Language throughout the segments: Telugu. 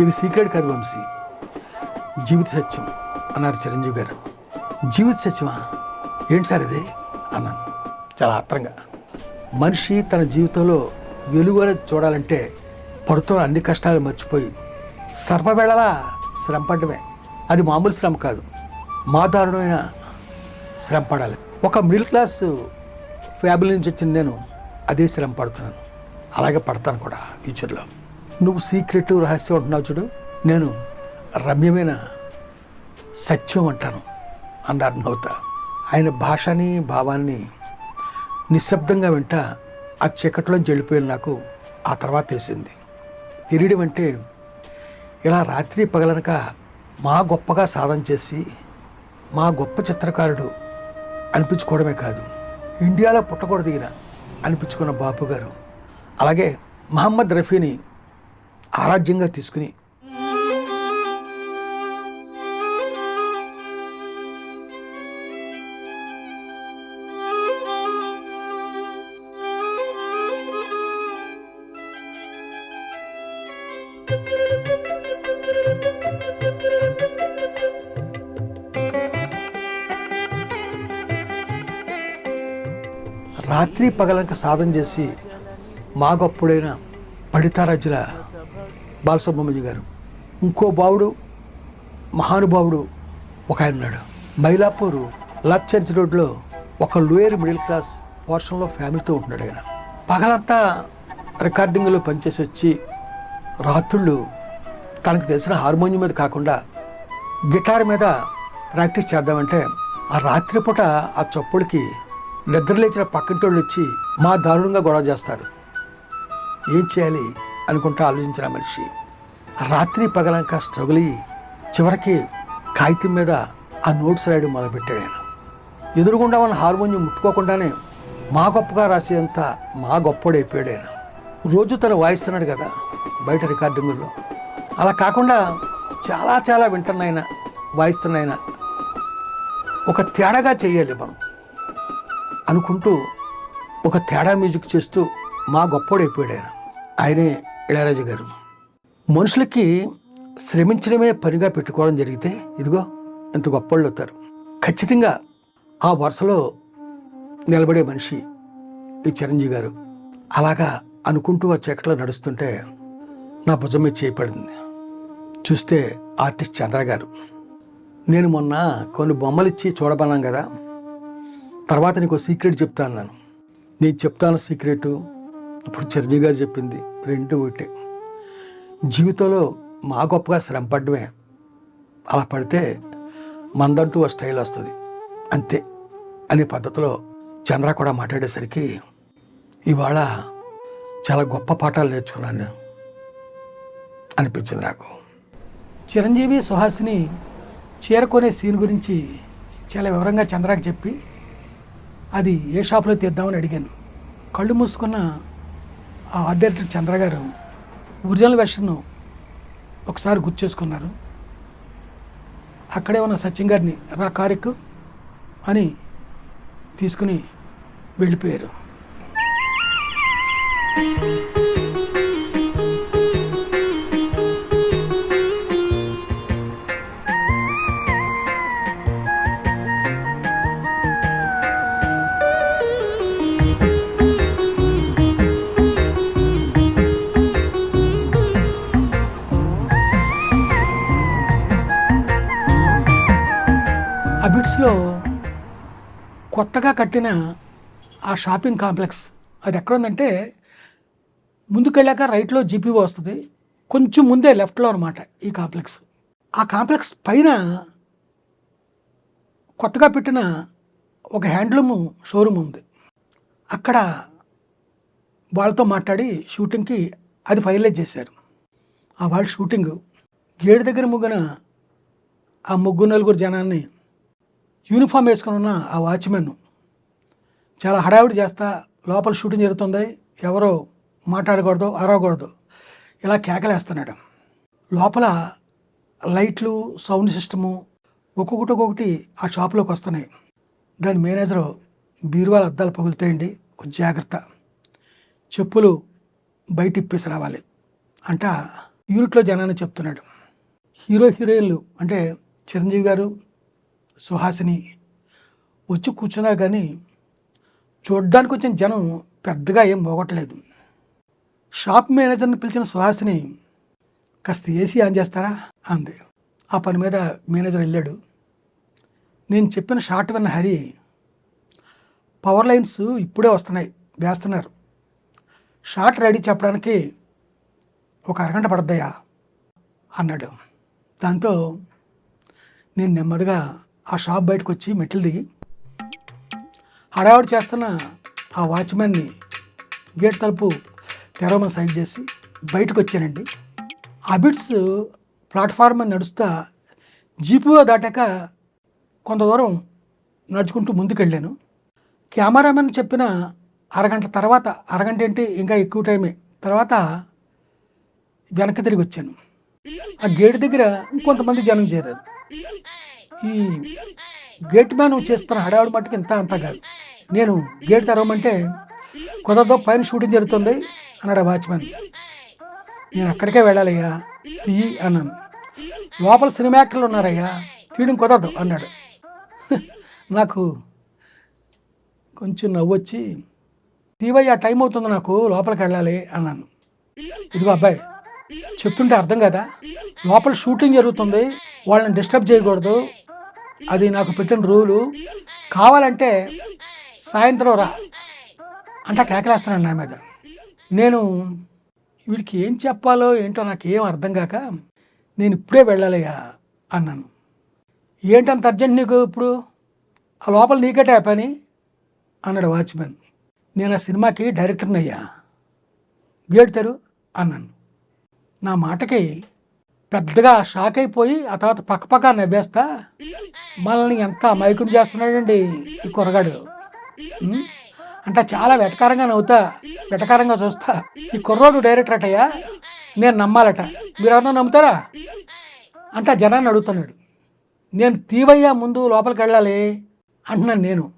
ఇది సీక్రెట్ కాదు వంశీ. జీవిత సత్యం అన్నారు చిరంజీవి గారు. జీవిత సత్యమా? ఏంటి సార్ ఇది? అన్నాను చాలా ఆత్రంగా మనిషి తన జీవితంలో వెలుగు చూడాలంటే పడుతున్న అన్ని కష్టాలు మర్చిపోయి సర్పవేళలా శ్రమ పడమే అది మామూలు శ్రమ కాదు. మా దారుణమైన శ్రమ పడాలి. ఒక మిడిల్ క్లాస్ ఫ్యామిలీ నుంచి వచ్చిన నేను. అదే శ్రమ పడుతున్నాను. అలాగే పడతాను కూడా ఫ్యూచర్లో. నువ్వు సీక్రెట్ రహస్యం అంటున్నావు చూడు. నేను రమ్యమైన సత్యం అంటాను అన్నారు నవ్వుతా ఆయన భాషని భావాన్ని నిశ్శబ్దంగా వెంట ఆ చీకట్లోంచి వెళ్ళిపోయిన నాకు ఆ తర్వాత తెలిసింది. తెలియడం అంటే ఇలా రాత్రి పగలనక మా గొప్పగా సాధన చేసి మా గొప్ప చిత్రకారుడు అనిపించుకోవడమే కాదు ఇండియాలో పుట్టకూడదు ఈయన అనిపించుకున్న బాపు గారు అలాగే మహమ్మద్ రఫీని ఆరాధ్యంగా తీసుకుని రాత్రి పగలంక సాధన చేసి మా పడితారాజుల బాలసుబ్రహ్మణ్య గారు. ఇంకో బావుడు మహానుభావుడు ఒక ఆయన ఉన్నాడు. మైలాపూర్ లక్ రోడ్లో ఒక లోయర్ మిడిల్ క్లాస్ పోర్షన్లో ఫ్యామిలీతో ఉంటున్నాడు ఆయన. పగలంతా రికార్డింగ్లో పనిచేసి వచ్చి రాత్రుళ్ళు తనకు తెలిసిన హార్మోనియం మీద కాకుండా గిటార్ మీద ప్రాక్టీస్ చేద్దామంటే ఆ రాత్రిపూట ఆ చప్పుడికి నిద్రలేచిన పక్కింటోళ్ళు వచ్చి మా దారుణంగా గొడవ చేస్తారు. ఏం చేయాలి? అనుకుంటూ ఆలోచించిన మనిషి రాత్రి పగలంక స్ట్రగుల్ అయ్యి చివరికి కాగితం మీద ఆ నోట్స్ రాయడం మొదలుపెట్టాడు ఆయన. ఎదురుగుండా ఉన్న హార్మోనియం ముట్టుకోకుండానే మా గొప్పగా రాసేంత మా గొప్పడైపోయాడు ఆయన. రోజు తను వాయిస్తున్నాడు కదా బయట రికార్డింగుల్లో. అలా కాకుండా చాలా చాలా వింటున్నాయన వాయిస్తున్నాయన ఒక తేడాగా చేయాలి మనం అనుకుంటూ ఒక తేడా మ్యూజిక్ చేస్తూ మా గొప్పోడైపోయాడు ఆయన. ఆయనే ఇళయరాజు గారు మనుషులకి శ్రమించడమే పనిగా పెట్టుకోవడం జరిగితే ఇదిగో ఎంత గొప్పళ్ళు అవుతారు. ఖచ్చితంగా ఆ వరుసలో నిలబడే మనిషి ఈ చిరంజీవి గారు. అలాగా అనుకుంటూ ఆ చీకట్లో నడుస్తుంటే నా భుజం మీద చేయబడింది చూస్తే ఆర్టిస్ట్ చంద్ర గారు నేను మొన్న కొన్ని బొమ్మలు ఇచ్చి చూడబన్నాను కదా తర్వాత నీకు సీక్రెట్ చెప్తాను నేను నేను చెప్తాను సీక్రెట్ ఇప్పుడు చిరంజీవి గారు చెప్పింది. రెండు ఒకటి జీవితంలో మా గొప్పగా శ్రమ పడ్డమే అలా పడితే మందంటూ ఓ స్టైల్ వస్తుంది. అంతే అనే పద్ధతిలో చంద్ర కూడా మాట్లాడేసరికి ఇవాళ చాలా గొప్ప పాఠాలు నేర్చుకున్నాను అనిపించింది నాకు. చిరంజీవి సుహాసిని చేరుకునే సీన్ గురించి చాలా వివరంగా చంద్రాకి చెప్పి అది ఏ షాప్లో తీద్దామని అడిగాను. కళ్ళు మూసుకున్న ఆ ఆర్ట్ డైరెక్టర్ చంద్ర గారు ఒరిజినల్ వెర్షన్ ఒకసారి గుర్తు చేసుకున్నారు. అక్కడే ఉన్న సచిన్ గారిని రా కారెక్కు అని తీసుకుని వెళ్ళిపోయారు. కొత్తగా కట్టిన ఆ షాపింగ్ కాంప్లెక్స్ అది ఎక్కడ ఉందంటే ముందుకెళ్ళాక రైట్లో జీపీఓ వస్తుంది కొంచెం ముందే లెఫ్ట్లో అనమాట ఈ కాంప్లెక్స్. ఆ కాంప్లెక్స్ పైన కొత్తగా పెట్టిన ఒక హ్యాండ్లూమ్ షోరూమ్ ఉంది. అక్కడ వాళ్ళతో మాట్లాడి షూటింగ్కి అది ఫైనలైజ్ చేశారు. ఆ వాళ్ళ షూటింగ్ గేటు దగ్గర ముగ్గున ఆ ముగ్గురు నలుగురు జనాన్ని యూనిఫామ్ వేసుకుని ఉన్న ఆ వాచ్మెన్ చాలా హడావిడి చేస్తా లోపల షూటింగ్ జరుగుతుంది. ఎవరో మాట్లాడకూడదు అరవకూడదు. ఇలా కేకలేస్తున్నాడు. లోపల లైట్లు సౌండ్ సిస్టము ఒక్కొక్కటి ఒక్కొక్కటి ఆ షాప్లోకి వస్తున్నాయి. దాని మేనేజరు బీరువాల అద్దాలు పగులుతాయండి. కొంచెం జాగ్రత్త. చెప్పులు బయట ఇప్పేసి రావాలి అంట యూనిట్లో జనాన్ని చెప్తున్నాడు. హీరో హీరోయిన్లు అంటే చిరంజీవి గారు సుహాసిని వచ్చి కూర్చున్నారు కానీ చూడ్డానికి వచ్చిన జనం పెద్దగా ఏం పోగొట్టలేదు. షాప్ మేనేజర్ని పిలిచిన సుహాసిని కాస్త ఏసీ ఆన్ చేస్తారా? అంది. ఆ పని మీద మేనేజర్ వెళ్ళాడు. నేను చెప్పిన షార్ట్ విన్న హరి పవర్ లైన్స్ ఇప్పుడే వస్తున్నాయి వేస్తున్నారు. షార్ట్ రెడీ చెప్పడానికి ఒక అరగంట పడద్దయా అన్నాడు. దాంతో నేను నెమ్మదిగా ఆ షాప్ బయటకు వచ్చి మెట్లు దిగి హడావుడి చేస్తున్న ఆ వాచ్మెన్ని గేట్ తలుపు తెరవమని సైన్ చేసి బయటకు వచ్చానండి అబిడ్స్ ప్లాట్ఫామ్ నడుస్తా జీపీఓ దాటాక కొంత దూరం నడుచుకుంటూ ముందుకెళ్ళాను. కెమెరామెన్ చెప్పిన అరగంట తర్వాత అరగంట ఏంటి ఇంకా ఎక్కువ టైమే తర్వాత వెనక్కి తిరిగి వచ్చాను. ఆ గేట్ దగ్గర ఇంకొంతమంది జనం చేరారు. ఈ గేట్ మ్యాన్ చేస్తున్న హడావుడి మట్టుకు ఇంత అంత కాదు. నేను గేట్ తెరవమంటే కుదరదో పైన షూటింగ్ జరుగుతుంది అన్నాడు ఆ వాచ్మెన్. నేను అక్కడికే వెళ్ళాలయ్యా తీయి అన్నాను. లోపల సినిమా యాక్టర్లు ఉన్నారయ్యా తీయడం కుదరదు అన్నాడు. నాకు కొంచెం నవ్వొచ్చి తీవయ్యా టైం అవుతుంది నాకు లోపలికి వెళ్ళాలి అన్నాను. ఇదిగో అబ్బాయి చెప్తుంటే అర్థం కదా లోపల షూటింగ్ జరుగుతుంది వాళ్ళని డిస్టర్బ్ చేయకూడదు అది నాకు పెట్టిన రూలు. కావాలంటే సాయంత్రం రా. అంటే కేకలేస్తున్నాను నా మీద. నేను వీడికి ఏం చెప్పాలో ఏంటో నాకు ఏం అర్థం కాక నేను ఇప్పుడే వెళ్ళాలయ్యా అన్నాను. ఏంటంత అర్జెంట్ నీకు ఇప్పుడు? ఆ లోపల నీకటే పని? అన్నాడు వాచ్మెన్. నేను ఆ సినిమాకి డైరెక్టర్ని అయ్యా గేట్ తెరు అన్నాను. నా మాటకి పెద్దగా షాక్ అయిపోయి ఆ తర్వాత పక్కపక్క నవ్వేస్తా మనల్ని ఎంత అమాయకుడు చేస్తున్నాడండి ఈ కురగాడు అంటే చాలా వెటకారంగా నవ్వుతా వెటకారంగా చూస్తా. ఈ కుర్రోడు డైరెక్టర్ అటయ్యా? నేను నమ్మాలట. మీరు ఎవరన్నా నమ్ముతారా? అంటే జనాన్ని అడుగుతున్నాడు. నేను తీవయ్యా ముందు లోపలికి వెళ్ళాలి అంటున్నాను నేను.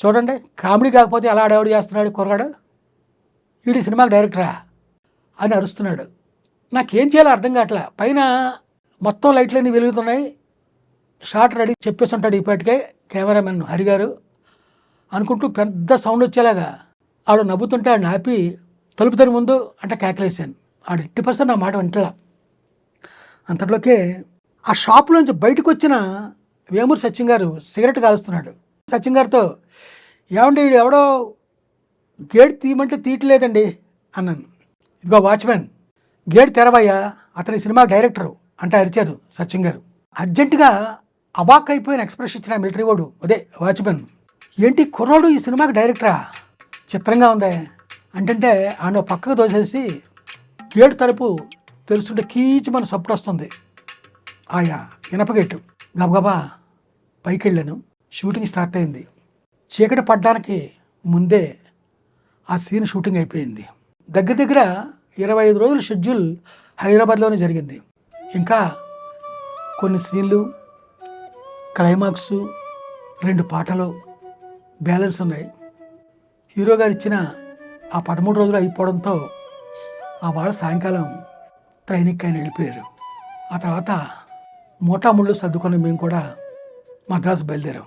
చూడండి కామెడీ కాకపోతే ఎలా ఆడేవాడు చేస్తున్నాడు ఈ కుర్రాడు వీడి సినిమాకి డైరెక్టరా? అని అరుస్తున్నాడు. నాకేం చేయాలో అర్థం కావట్లే. పైన మొత్తం లైట్లన్నీ వెలుగుతున్నాయి. షార్ట్ రెడీ చెప్పేసి ఉంటాడు ఇప్పటికే కెమెరామెన్ హరి గారు. అనుకుంటూ పెద్ద సౌండ్ వచ్చేలాగా ఆడు నవ్వుతుంటే ఆడిని ఆపి తలుపు తెరి ముందు అంటే కేకలేసాను ఆడు ఎట్టి పర్సెంట్ నా మాట వింటలా? అంతలోకే ఆ షాప్లోంచి బయటకు వచ్చిన వేమూరి సత్యం గారు సిగరెట్ కాలుస్తున్నాడు. సత్యం గారితో ఏమండి వీడు ఎవడో గేట్ తీయమంటే తీయట్లేదండి అన్నాను. ఇదిగో వాచ్మెన్ గేట్ తెరవయ్యా. అతని సినిమా డైరెక్టరు అంటే అరిచారు సచిన్ గారు. అర్జెంటుగా అవాక్ అయిపోయిన ఎక్స్ప్రెస్ ఇచ్చిన మిలిటరీ వాడు అదే వాచ్మెన్. ఏంటి కుర్రాడు ఈ సినిమాకి డైరెక్టరా? చిత్రంగా ఉందే. అంటే ఆయన పక్కకు దోసేసి గేటు తలుపు తెలుస్తుంటే కీచి మన సప్పుడు వస్తుంది. ఆయా ఇనపగెట్టు గబగబా పైకి వెళ్ళాను షూటింగ్ స్టార్ట్ అయింది. చీకటి పడ్డానికి ముందే ఆ సీన్ షూటింగ్ అయిపోయింది. దగ్గర దగ్గర ఇరవై ఐదు రోజుల షెడ్యూల్ హైదరాబాద్లోనే జరిగింది. ఇంకా కొన్ని సీన్లు క్లైమాక్స్ రెండు పాటలు బ్యాలెన్స్ ఉన్నాయి. హీరో గారు ఇచ్చిన ఆ పదమూడు రోజులు అయిపోవడంతో ఆ వాళ్ళ సాయంకాలం ట్రైనింగ్కి ఆయన వెళ్ళిపోయారు. ఆ తర్వాత మోటాముళ్ళు సర్దుకొని మేము కూడా మద్రాసు బయలుదేరాం.